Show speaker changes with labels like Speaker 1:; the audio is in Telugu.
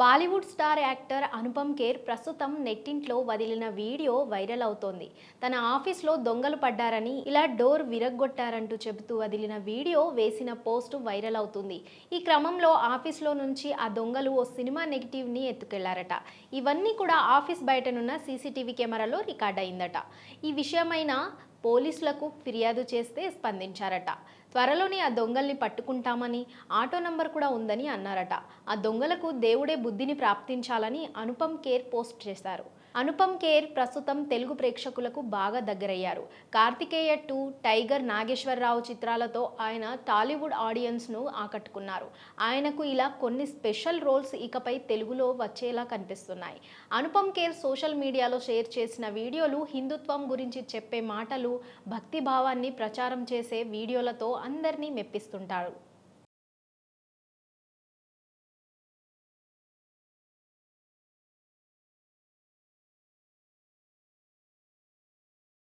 Speaker 1: Bollywood star actor Anupam Kher ప్రస్తుతం నెట్టింట్లో వదిలిన వీడియో వైరల్ అవుతోంది. తన ఆఫీస్లో దొంగలు పడ్డారని ఇలా డోర్ విరగ్గొట్టారంటూ చెబుతూ వదిలిన వీడియో వేసిన పోస్ట్ వైరల్ అవుతుంది. ఈ క్రమంలో ఆఫీస్లో నుంచి ఆ దొంగలు ఓ సినిమా నెగిటివ్ని ఎత్తుకెళ్ళారట. ఇవన్నీ కూడా ఆఫీస్ బయటనున్న సీసీటీవీ కెమెరాలో రికార్డ్ అయిందట. ఈ విషయమైన పోలీసులకు ఫిర్యాదు చేస్తే స్పందించారట. త్వరలోనే ఆ దొంగల్ని పట్టుకుంటామని ఆటో నంబర్ కూడా ఉందని అన్నారట. ఆ దొంగలకు దేవుడే బుద్ధిని ప్రాప్తించాలని అనుపమ్ కేర్ పోస్ట్ చేశారు. అనుపమ్ కేర్ ప్రస్తుతం తెలుగు ప్రేక్షకులకు బాగా దగ్గరయ్యారు. కార్తికేయ టూ టైగర్ నాగేశ్వరరావు చిత్రాలతో ఆయన టాలీవుడ్ ఆడియన్స్ను ఆకట్టుకున్నారు. ఆయనకు ఇలా కొన్ని స్పెషల్ రోల్స్ ఇకపై తెలుగులో వచ్చేలా కనిపిస్తున్నాయి. అనుపమ్ కేర్ సోషల్ మీడియాలో షేర్ చేసిన వీడియోలు హిందుత్వం గురించి చెప్పే మాటలు భక్తి భావాన్ని ప్రచారం చేసే వీడియోలతో అందరినీ మెప్పిస్తుంటారు.